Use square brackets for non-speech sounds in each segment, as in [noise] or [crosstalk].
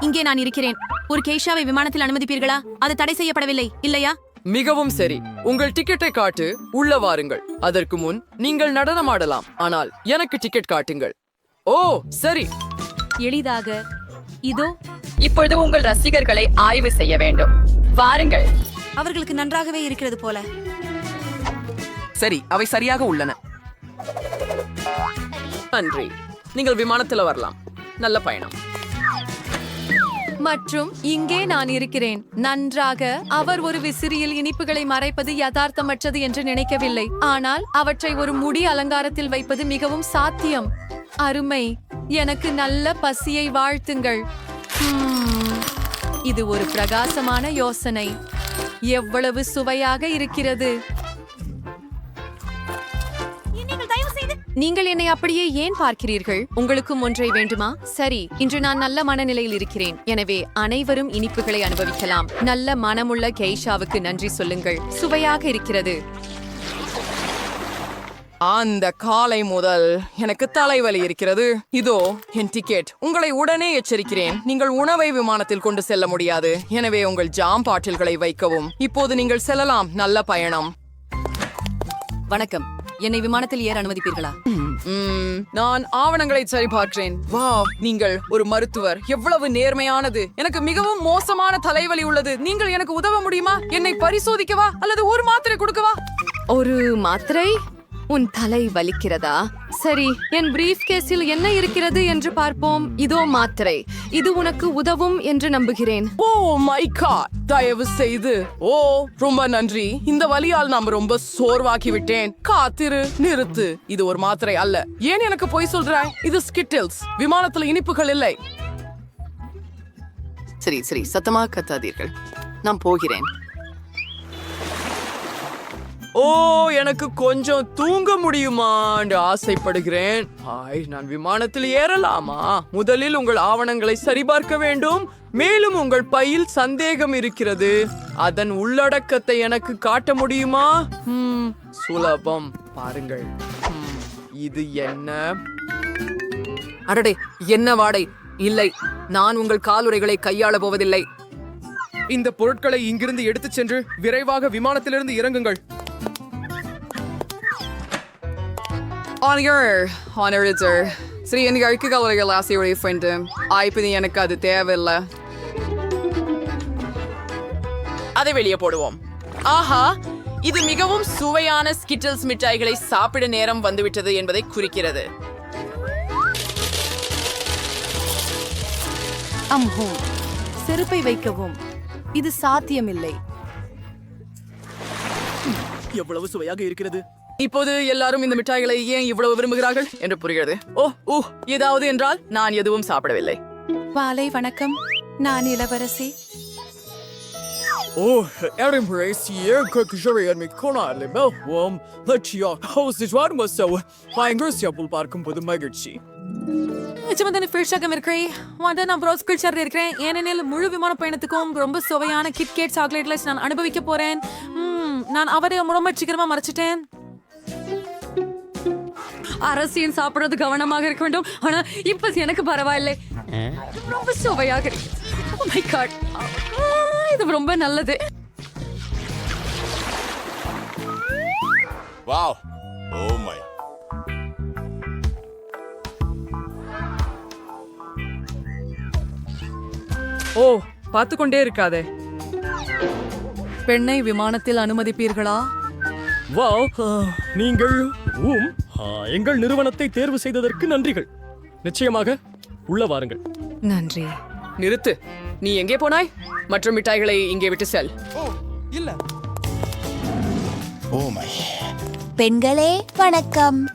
இங்கே நான் இருக்கிறேன். ஒரு கேஷாவை விமானத்தில் அனுமதிப்பீர்களா? அது தடை செய்யப்படவில்லை இல்லையா? மிகவும் சரி. உங்கள் டிக்கெட்டை காட்டு உள்ள வாருங்கள். அதற்கு முன் நீங்கள் நடனமாடலாம் ஆனால் எனக்கு டிக்கெட் காட்டுங்கள். ஓ சரி. எளிதாக. இதோ. இப்பொழுது உங்கள் ரசிகர்களை ஆய்வு செய்ய வேண்டும். வாருங்கள். அவர்களுக்கு நன்றாகவே இருக்கிறது போல. சரி அவை சரியாக உள்ளன. நன்றி. நீங்கள் விமானத்துல வரலாம். நல்ல பயணம். மற்றும் இங்கே நான் இருக்கிறேன். நன்றாக அவர் ஒரு விசிறியில் இனிப்புகளை மறைப்பது யதார்த்தமற்றது என்று நினைக்கவில்லை. ஆனால் அவற்றை ஒரு முடி அலங்காரத்தில் வைப்பது மிகவும் சாத்தியம். அருமை. எனக்கு நல்ல பசியை வாழ்த்துங்கள். இது ஒரு பிரகாசமான யோசனை. எவ்வளவு சுவையாக இருக்கிறது. நீங்கள் என்னை அப்படியே ஏன் பார்க்கிறீர்கள்? உங்களுக்கும் ஒன்றை வேண்டுமா? சரி இன்று நான் நல்ல மனநிலையில் இருக்கிறேன். எனவே அனைவரும் இனிப்புகளை அனுபவிக்கலாம். நல்ல மனமுள்ள கெய்ஷாவுக்கு நன்றி சொல்லுங்கள். சுவையாக இருக்கிறது. அந்த காலை முதல் எனக்கு தலைவலி இருக்கிறது. இதோ என் டிக்கெட். உங்களை உடனே எச்சரிக்கிறேன். நீங்கள் உணவை விமானத்தில் கொண்டு செல்ல முடியாது. எனவே உங்கள் ஜாம் பாட்டில்களை வைக்கவும். இப்போது நீங்கள் செல்லலாம். நல்ல பயணம். வணக்கம். என்னை விமானத்தில் ஏற அனுமதிப்பீர்களா? நான் ஆவணங்களை சரிபார்க்கிறேன். வாவ் நீங்கள் ஒரு மருத்துவர். எவ்வளவு நேர்மையானது. எனக்கு மிகவும் மோசமான தலைவலி உள்ளது. நீங்கள் எனக்கு உதவ முடியுமா? என்னை பரிசோதிக்கவா? அல்லது ஒரு மாத்திரை கொடுக்கவா? ஒரு மாத்திரை? உன் தலை வலிக்கிறதா? சரி என் பிரீஃப் கேஸில் என்ன இருக்கிறது என்று பார்ப்போம். இதோ மாத்திரை. இது உனக்கு உதவும் என்று நம்புகிறேன். ஓ மை காட் தயவு செய்து ஓ ரொம்ப நன்றி. இந்த வலியால் நான் ரொம்ப சோர்வாக்கி விட்டேன் காத்திரு நிறுத்து. இது ஒரு மாத்திரை அல்ல. ஏன் எனக்கு பொய் சொல்றாய்? இது ஸ்கிட்டில்ஸ். விமானத்துல இனிப்புகள் இல்லை. சரி சரி. சத்தமா கத்தாதீர்கள். நான் போகிறேன். ஓ எனக்கு கொஞ்சம் தூங்க முடியுமான்னு ஆசைப்படுகிறேன். ஹாய் நான் விமானத்தில் ஏறலாமா? முதலில் உங்கள் ஆவணங்களை சரிபார்க்க வேண்டும். மேலும் உங்கள் பையில் சந்தேகம் இருக்கிறது. அதன் உள்ளடக்கத்தை எனக்கு காட்ட முடியுமா? சுலபம். பாருங்கள். இது என்ன? அடடே என்ன வாடை? இல்லை நான் உங்கள் காலுறைகளை கையாள போவதில்லை. இந்த பொருட்களை இங்கிருந்து எடுத்துச் சென்று விரைவாக விமானத்திலிருந்து இறங்குங்கள். ஆனியர் ஆனரிசர் சரி எனக்கு அழுக்கு கலவைகள் ஆசையுடைய ஃப்ரெண்டு ஆய்ப்பு எனக்கு அது தேவையில்லை அதை வெளியே போடுவோம் ஆஹா இது மிகவும் சுவையான ஸ்கிட்டில்ஸ் மிட்டாய்களை சாப்பிட நேரம் வந்துவிட்டது என்பதை குறிக்கிறது. அம்ஹும் செருப்பை வைக்கவும். இது சாத்தியமில்லை. எவ்வளவு சுவையாக இருக்கிறது? இப்போது எல்லாரும் இந்த மிட்டாய்களை ஏன் இவ்வளவு விரும்புகிறார்கள் என்று புரிகிறது. ஓ ஊ ஏதாவது என்றால் நான் எதுவும் சாப்பிடவில்லை. மாலை வணக்கம். நான் இளவரசி. Oh, hier köküжöre mit konarlı belvom. Lachia, houses var mı so? Fingers yapıl பார்க்கும்போது மகிழ்ச்சி நிச்சயமாக இருக்கிறேன் வந்து நான் ப்ரோஸ் கல்ச்சர் இருக்கிறேன். ஏனெனில் முழு விமான பயணத்துக்கும் ரொம்ப சுவையான கிட்கேட் சாக்லேட்லஸ் நான் அனுபவிக்க போறேன். ம், நான் அவரை ரொம்ப சீக்கிரமா மறைச்சிட்டேன். அரசியன் சாப்பிடுறது கவனமாக இருக்க வேண்டும். ஆனா இப்ப எனக்கு பரவாயில்லை. ரொம்ப சுவையாக. Oh இது ரொம்ப நல்லது. Wow. Oh my. ஓ பார்த்து கொண்டே இருக்காதே. பெண்ணை விமானத்தில் அனுமதிப்பீர்களா? வாவ். நீங்கள் ஆ, எங்கள் நிறுவனத்தை தேர்வு செய்ததற்கு நன்றிகள். நிச்சயமாக உள்ள வாருங்கள். நன்றி. நிறுத்து. நீ எங்கே போனாய்? மற்ற மிட்டாய்களை இங்கே விட்டு செல். Oh my. பெண்களே வணக்கம்.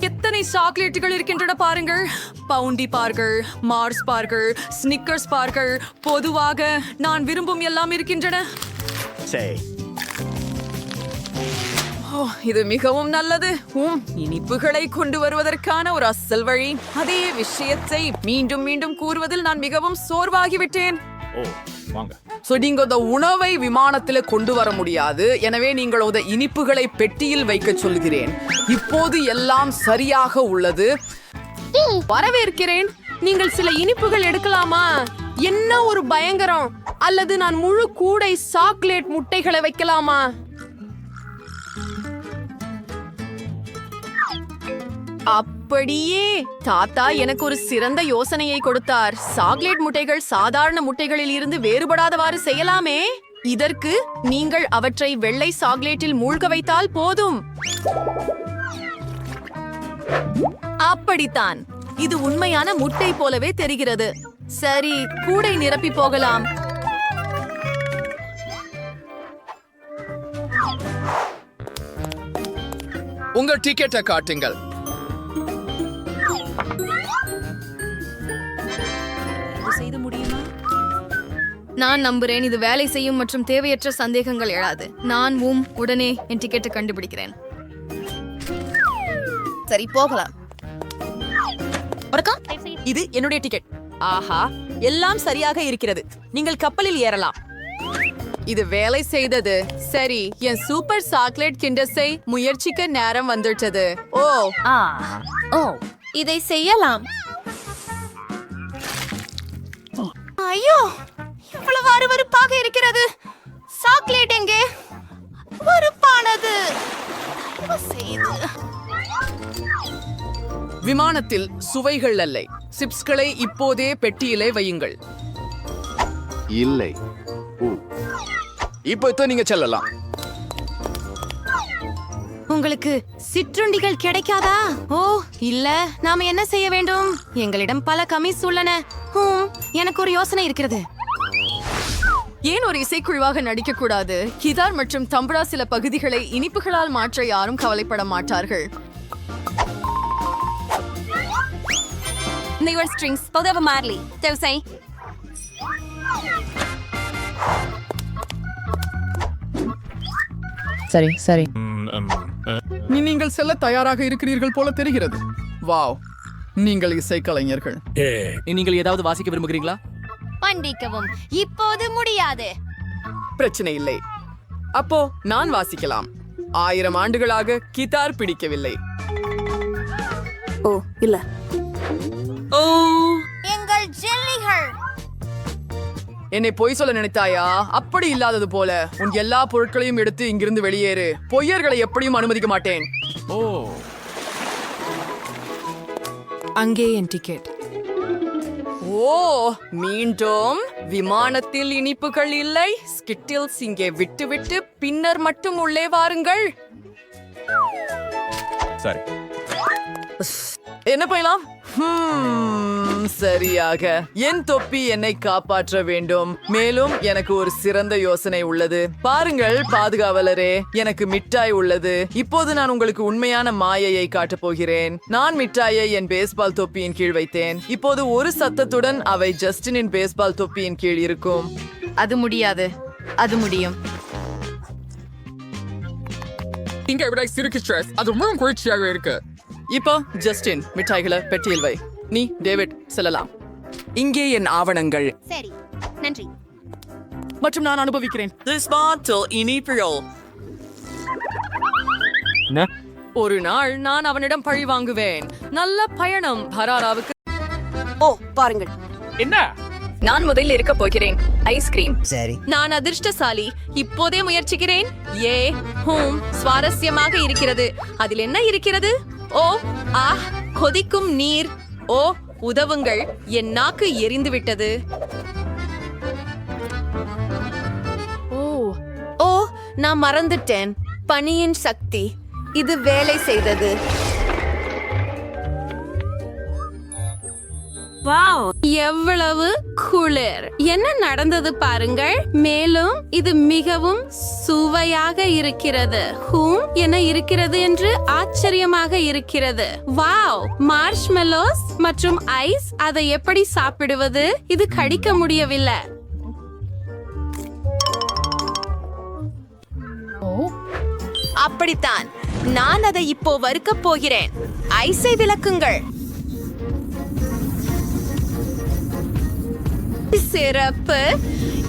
எத்தனை சாக்லேட்டுகள் இருக்கின்றன பாருங்கள். பவுண்டி பார்கள் மார்ஸ் பார்கள் ஸ்னிக்கர்ஸ் பார்கள் பொதுவாக நான் விரும்பும் எல்லாம் இருக்கின்றன. Say. ஓ இது மிகவும் நல்லது. உம் இனிப்புகளை கொண்டு வருவதற்கான ஒரு அசல் வழி. அதே விஷயத்தை மீண்டும் மீண்டும் கூறுவதில் நான் மிகவும் சோர்வாகிவிட்டேன். Oh, வாங்க. நீங்க இந்த உணவை விமானத்துல கொண்டு வர முடியாது. எனவே நீங்கள் இந்த இனிப்புகளை பெட்டியில் வைக்க சொல்கிறேன். இப்போது எல்லாம் சரியாக உள்ளது. வரவேற்கிறேன். நீங்கள் சில இனிப்புகள் எடுக்கலாமா? என்ன ஒரு பயங்கரம். அல்லது நான் முழு கூடை சாக்லேட் முட்டைகளை வைக்கலாமா? அப்படியே. தாத்தா எனக்கு ஒரு சிறந்த யோசனையை கொடுத்தார். சாக்லேட் முட்டைகள் சாதாரண முட்டைகளில் இருந்து வேறுபடாதவாறு செய்யலாமே. இதற்கு நீங்கள் அவற்றை வெள்ளை சாக்லேட்டில் மூழ்க வைத்தால் போதும். அப்படித்தான். இது உண்மையான முட்டை போலவே தெரிகிறது. சரி கூடை நிரப்பி போகலாம். உங்கள் டிக்கெட்டை காட்டுங்கள். நான் நம்புறேன். இது வேலை செய்யும் மற்றும் தேவையற்ற சந்தேகங்கள் எழாது. நான் உம் உடனே என் டிக்கெட்டை கண்டுபிடிக்கிறேன். சரி போகலாம். இது என்னுடைய டிக்கெட் ஆஹா எல்லாம் சரியாக இருக்கிறது. நீங்கள் கப்பலில் ஏறலாம். இது வேலை செய்தது. சரி என் சூப்பர் சாக்லேட் கிண்டஸை முயற்சிக்க நேரம் வந்துட்டது ஓ. ஓ. இதை செய்யலாம். ஐயோ. இவ்வளவு அருவருப்பாக இருக்கிறது? சாக்லேட் எங்கே? வறுப்பானது. விமானத்தில் சுவைகள் அல்லை. சிப்ஸ்களை இப்போதே பெட்டியிலே வையுங்கள். இல்லை. இப்போ நீங்க செல்லலாம். உங்களுக்கு சிற்றுண்டிகள் கிடைக்காதா? ஓ இல்ல. நாம என்ன செய்ய வேண்டும்? எங்களிடம் பல கமிஸ் உள்ளன. எனக்கு ஒரு யோசனை இருக்கிறது. ஏன் ஒரு இசைக்குழுவாக நடிக்க கூடாது கிதார் மற்றும் தம்புரா சில பகுதிகளை இனிப்புகளால் மாற்ற யாரும் கவலைப்பட மாட்டார்கள். They were strings, Marley. சரி சரி நீ- நீங்கள் செல்ல தயாராக இருக்கிறீர்கள் போல தெரிகிறது. வாவ். நீங்கள் இசைக்கலைஞர்கள். நீங்கள் ஏதாவது வாசிக்க விரும்புகிறீங்களா? மன்னிக்கவும் இப்போது முடியாது. பிரச்சனை இல்லை. அப்போ நான் வாசிக்கலாம். ஆயிரம் ஆண்டுகளாக கிதார் பிடிக்கவில்லை. ஓ இல்ல. ஓ. எங்கள் ஜெல்லிகள். என்னை பொய் சொல்ல நினைத்தாயா? அப்படி இல்லாதது போல உன் எல்லா பொருட்களையும் எடுத்து இங்கிருந்து வெளியேறு. பொய்யர்களை எப்படியும் அனுமதிக்க மாட்டேன். ஓ. அங்கே என் டிக்கெட் ஓ மீண்டும் விமானத்தில் இனிப்புகள் இல்லை. ஸ்கிட்டில்ஸ் இங்கே விட்டுவிட்டு பின்னர் மட்டும் உள்ளே வாருங்கள். சரி. என்ன பண்ணலாம் ஹம், சரியாக. என் தொப்பி என்னை காப்பாற்ற வேண்டும். மேலும் எனக்கு ஒரு சிறந்த யோசனை உள்ளது. பாருங்கள் பாதுகாவலரே எனக்கு மிட்டாய் உள்ளது. இப்போது நான் உங்களுக்கு உண்மையான மாயையை காட்டப் போகிறேன். நான் மிட்டாயை என் பேஸ்பால் தொப்பியின் கீழ் வைத்தேன். இப்போது ஒரு சத்தத்துடன் அவை ஜஸ்டினின் பேஸ்பால் தொப்பியின் கீழ் இருக்கும். அது முடியாது. அது முடியும். இங்க விட சிறுக்கு ஸ்ட்ரெஸ் அது ரொம்ப குளிர்ச்சியாக இருக்கு. இப்போ ஜஸ்டின் மிட்டாய்களை பெட்டியில் வை. நீ டேவிட் செல்லலாம். இங்கே என் ஆவணங்கள். சரி நன்றி. மற்றும் நான் அனுபவிக்கிறேன். This bottle இனிப்புகள் ஒரு நாள் நான் அவனிடம் பழி வாங்குவேன். நல்ல பயணம் ஹராராவுக்கு. ஓ பாருங்கள். நான் முதலில் இருக்க போகிறேன். ஐஸ்கிரீம் நான் அதிர்ஷ்டசாலி. இப்போதே முயற்சிக்கிறேன். ஏ ஹூம் சுவாரஸ்யமாக இருக்கிறது. அதில் என்ன இருக்கிறது? ஓ ஆ கொதிக்கும் நீர். ஓ உதவுங்கள். என் நாக்கு எரிந்து விட்டது ஓ ஓ நான் மறந்துட்டேன். பனியின் சக்தி. இது வேலை செய்தது. எவ்வளவு குளிர். என்ன நடந்தது பாருங்கள். மேலும் இது மிகவும் சுவையாக இருக்கிறது. ஹூம் என இருக்கிறது என்று ஆச்சரியமாக இருக்கிறது. வாவ். மார்ஷ்மெலோஸ் மற்றும் ஐஸ் அதை எப்படி சாப்பிடுவது? இது கடிக்க முடியவில்லை. அப்படித்தான். நான் அதை இப்போ வறுக்கப் போகிறேன். ஐஸை விளக்குங்கள். சிறப்பு.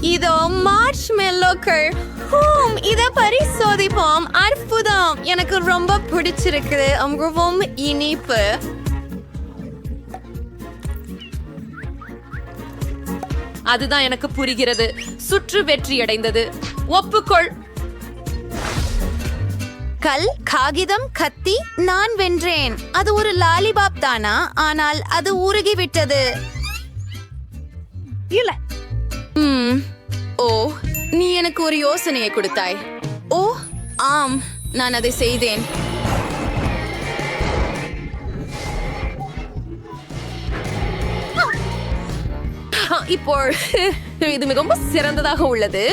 இதோ மார்ச் மெல்லோக்கள் ஹூம் இதை பரிசோதிப்போம். அற்புதம். எனக்கு ரொம்ப பிடிச்சிருக்குது. ரொம்பவும் இனிப்பு. அதுதான் எனக்கு புரிகிறது. சுற்று வெற்றியடைந்தது. ஒப்புக்கொள். கல் காகிதம் கத்தி நான் வென்றேன். அது ஒரு லாலிபாப் தானா? ஆனால் அது உருகிவிட்டது. இல்ல. ஓ நீ எனக்கு ஒரு யோசனையை கொடுத்தாய். ஓ ஆம் நான் அதை செய்தேன். இப்போ [laughs] இது மிகவும் சிறந்ததாக உள்ளது.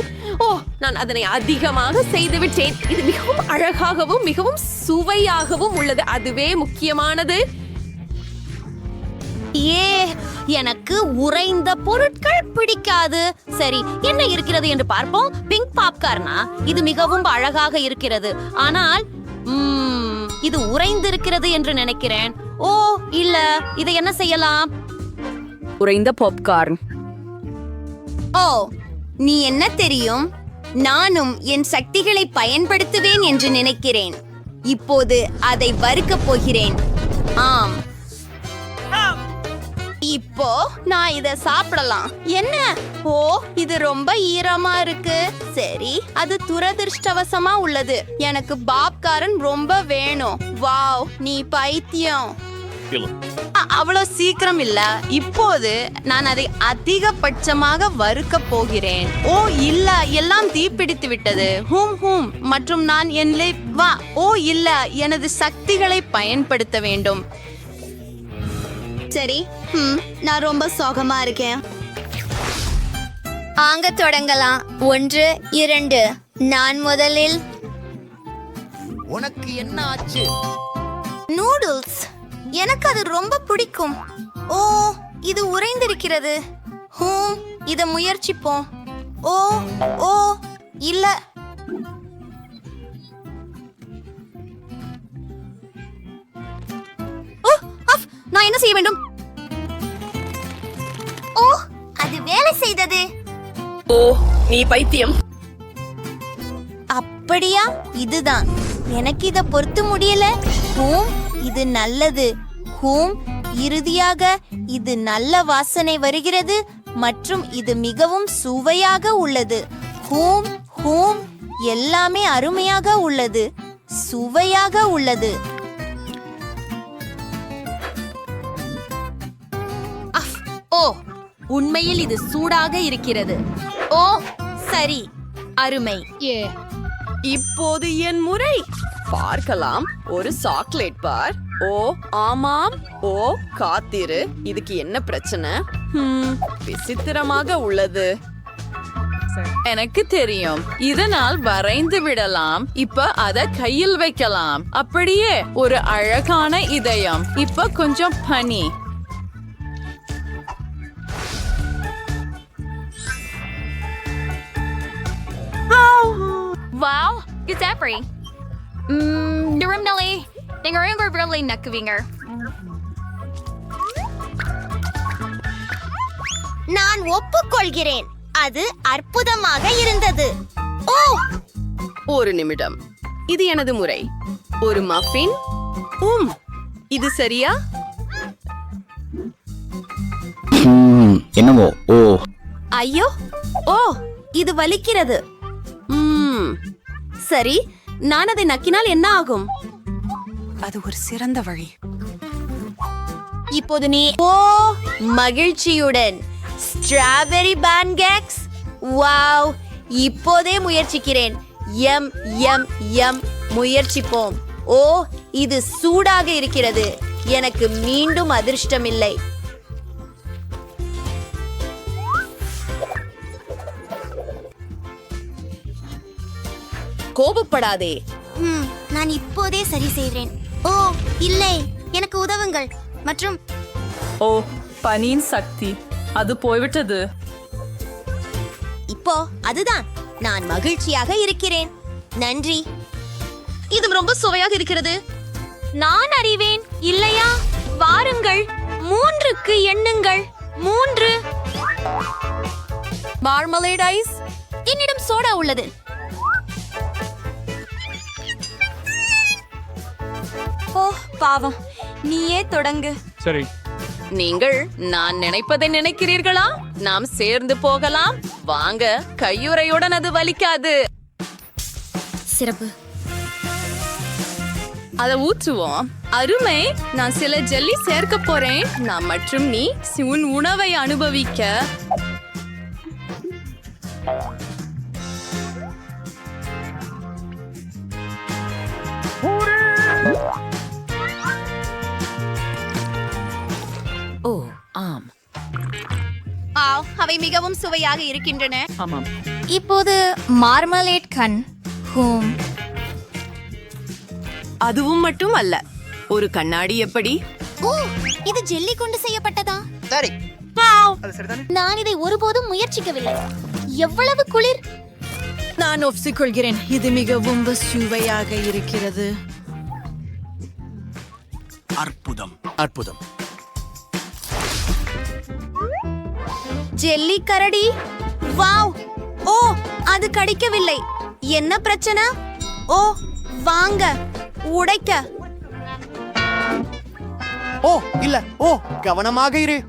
ஓ நான் அதனை அதிகமாக செய்து விட்டேன் இது மிகவும் அழகாகவும் மிகவும் சுவையாகவும் உள்ளது. அதுவே முக்கியமானது. ஏ எனக்கு உறைந்த பொருட்கள் பிடிக்காது. சரி என்ன இருக்கிறது என்று பார்ப்போம். பிங்க் பாப்கார்னா இது மிகவும் அழகாக இருக்கிறது. ஆனால் இது உறைந்திருக்கிறது என்று நினைக்கிறேன். ஓ இல்ல இதை என்ன செய்யலாம்? உறைந்த பாப்கார்ன் ஓ நீ என்ன தெரியும்? நானும் என் சக்திகளை பயன்படுத்துவேன் என்று நினைக்கிறேன். இப்போது அதை வறுக்கப் போகிறேன். ஆம். இப்போ நான் இத சாப்பிடலாம். என்ன? ஓ இது ரொம்ப ஈரமா இருக்கு. சரி அது துரதிர்ஷ்டவசமா உள்ளது. எனக்கு பாப்காரன் ரொம்ப வேணும். வாவ் நீ பைத்தியம். அ- அவ்வளவு சீக்கிரம் இல்ல. இப்போது நான் அதை அதிகபட்சமாக வறுக்க போகிறேன். ஓ இல்ல எல்லாம் தீப்பிடித்து விட்டது. ஹூம் ஹூம் மற்றும் நான் என் வா ஓ இல்ல எனது சக்திகளை பயன்படுத்த வேண்டும். சரி ஹம், நான் ரொம்ப சோகமா இருக்கேன். ஆங்க தொடங்கலாம். ஒன்று இரண்டு. நான் முதலில். உனக்கு என்ன ஆச்சு நூடுல்ஸ். எனக்கு அது ரொம்ப பிடிக்கும். ஓ இது உறைந்திருக்கிறது. ஹூம் இத முயற்சிப்போம். ஓ ஓ இல்ல நான் என்ன செய்ய வேண்டும்? ஓ அது வேலை செய்தது. ஓ நீ பைத்தியம். அப்படியா? இதுதான். எனக்கு இத பொறுத்து முடியல. ஹூம் இது நல்லது. ஹூம் இறுதியாக இது நல்ல வாசனை வருகிறது மற்றும் இது மிகவும் சுவையாக உள்ளது. ஹூம் ஹூம் எல்லாமே அருமையாக உள்ளது. சுவையாக உள்ளது. உண்மையில் இது சூடாக இருக்கிறது. ஓ சரி. அருமை. இப்போது என் முறை. பார்க்கலாம். ஒரு சாக்லேட் பார். ஓ ஆமாம். ஓ காத்திரு. இதுக்கு என்ன பிரச்சனை? விசித்திரமாக உள்ளது. எனக்கு தெரியும். இதனால் வரைந்து விடலாம். இப்ப அத கையில் வைக்கலாம். அப்படியே ஒரு அழகான இதயம். இப்ப கொஞ்சம் பனி. Wow, Giuseppe. Mm, Durumnelli, நீங்கள் ரொம்ப really நக்குவீங்க நான் ஒப்புக்கொள்கிறேன். அது அற்புதமாக இருந்தது. ஓ! ஒரு நிமிடம். இது எனது முறை. ஒரு மஃபின் உம் இது சரியா? என்னவோ? ஓ. ஐயோ! ஓ இது வலிக்கிறது. ம் சரி நான் அதை நக்கினால் என்ன ஆகும்? அது ஒரு சிறந்த வழி. இப்போது நீ ஓ மகிழ்ச்சியுடன் ஸ்ட்ராபெரி பேன்கேக்ஸ் வாவ் இப்போதே முயற்சிக்கிறேன். எம் எம் எம் முயற்சிப்போம். ஓ இது சூடாக இருக்கிறது. எனக்கு மீண்டும் அதிர்ஷ்டம் கோபப்படாதே. ம், நான் இப்போதே சரி செய்கிறேன் ஓ இல்லை. எனக்கு உதவுங்கள். மற்றும் ஓ பனியின் சக்தி. அது போய்விட்டது. இப்போ அதுதான். நான் மகிழ்ச்சியாக இருக்கிறேன். நன்றி. இது ரொம்ப சுவையாக இருக்கிறது. நான் அறிவேன். இல்லையா? வாருங்கள். மூன்றுக்கு எண்ணுங்கள். மூன்று. மார்மலேட் ஐஸ் என்னிடம் சோடா உள்ளது. ஓ பாவம். நீயே தொடங்கு. சரி. நீங்கள் நான் நினைப்பதை நினைக்கிறீர்களா? நாம் சேர்ந்து போகலாம். வாங்க கையுறையுடன் அது வலிக்காது. சிறப்பு. அத ஊற்றுவோம். அருமை. நான் சில ஜெல்லி சேர்க்க போறேன். நான் மற்றும் நீ உன் உணவை அனுபவிக்க. ஓ ஆம். ஆவ் அவை மிகவும் சுவையாக இருக்கின்றன. ஆமாம். இப்போது மார்மலேட் கண் ஹூம். அதுவும் மட்டும் அல்ல ஒரு கண்ணாடி எப்படி? ஓ இது ஜெல்லி கொண்டு செய்யப்பட்டதா? சரி. நான் இதை ஒருபோதும் முயற்சிக்கவில்லை. எவ்வளவு குளிர்? நான் ஒப்புக்கொள்கிறேன் இது மிகவும் சுவையாக இருக்கிறது. அற்புதம். அற்புதம். ஜெல்லி கரடி? வாவ்! ஓ அது கடிக்கவில்லை. என்ன பிரச்சனை? ஓ வாங்க உடைக்க. ஓ இல்ல. ஓ கவனமாக இரு.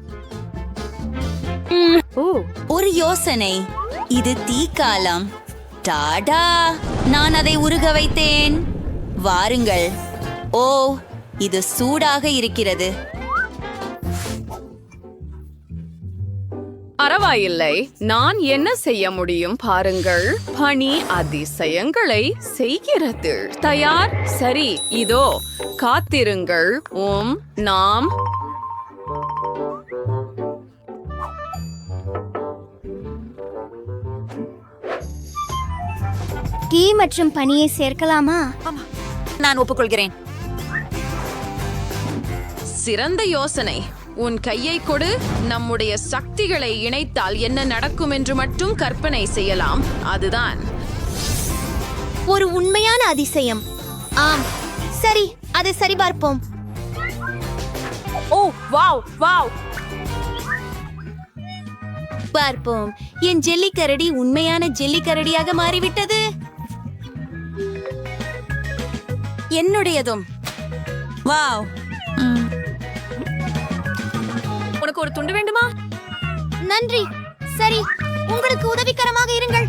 ஒரு யோசனை. இது தீக்காலம். டாடா! நான் அதை உருக வைத்தேன். வாருங்கள். ஓ இது சூடாக இருக்கிறது. பரவாயில்லை. நான் என்ன செய்ய முடியும் பாருங்கள். பனி அதிசயங்களை செய்கிறது. தயார். சரி இதோ காத்திருங்கள். ஓம் நாம். டீ மற்றும் பனியை சேர்க்கலாமா? நான் ஒப்புக்கொள்கிறேன். சிறந்த யோசனை. உன் கையை கொடு. நம்முடைய சக்திகளை இணைத்தால் என்ன நடக்கும் என்று மட்டும் கற்பனை செய்யலாம். அதுதான். ஒரு உண்மையான அதிசயம். ஆம். சரி அதை சரிபார்ப்போம். ஓ வாவ் வாவ். பார்ப்போம். என் ஜெல்லிக்கரடி உண்மையான ஜெல்லிக்கரடியாக மாறிவிட்டது. என்னுடையதும். வாவ். உனக்கு ஒரு துண்டு வேண்டுமா? நன்றி. சரி உங்களுக்கு உதவிகரமாக இருங்கள்.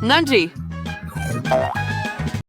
நன்றி.